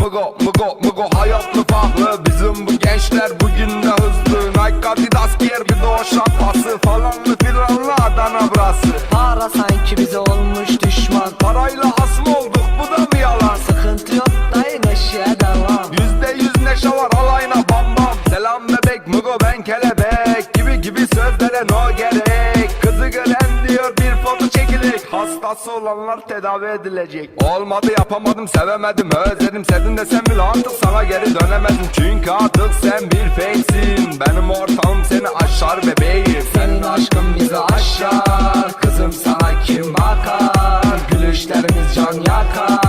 Mugo mugo mugo hayat mı pahalı Bizim bu gençler bugün de hızlı. Nike Adidas giyer bir de o şapkası Falanlı filanlı Adana brası Para sanki bize olmuş düşman. Parayla hastası olanlar tedavi edilecek. Olmadı yapamadım sevemedim özledim. Sevdim desem bile artık sana geri dönemedim Çünkü artık sen bir fakesin. Benim ortağım seni aşar bebeğim. Senin aşkın bizi aşar. Kızım sana kim bakar Gülüşlerimiz can yakar.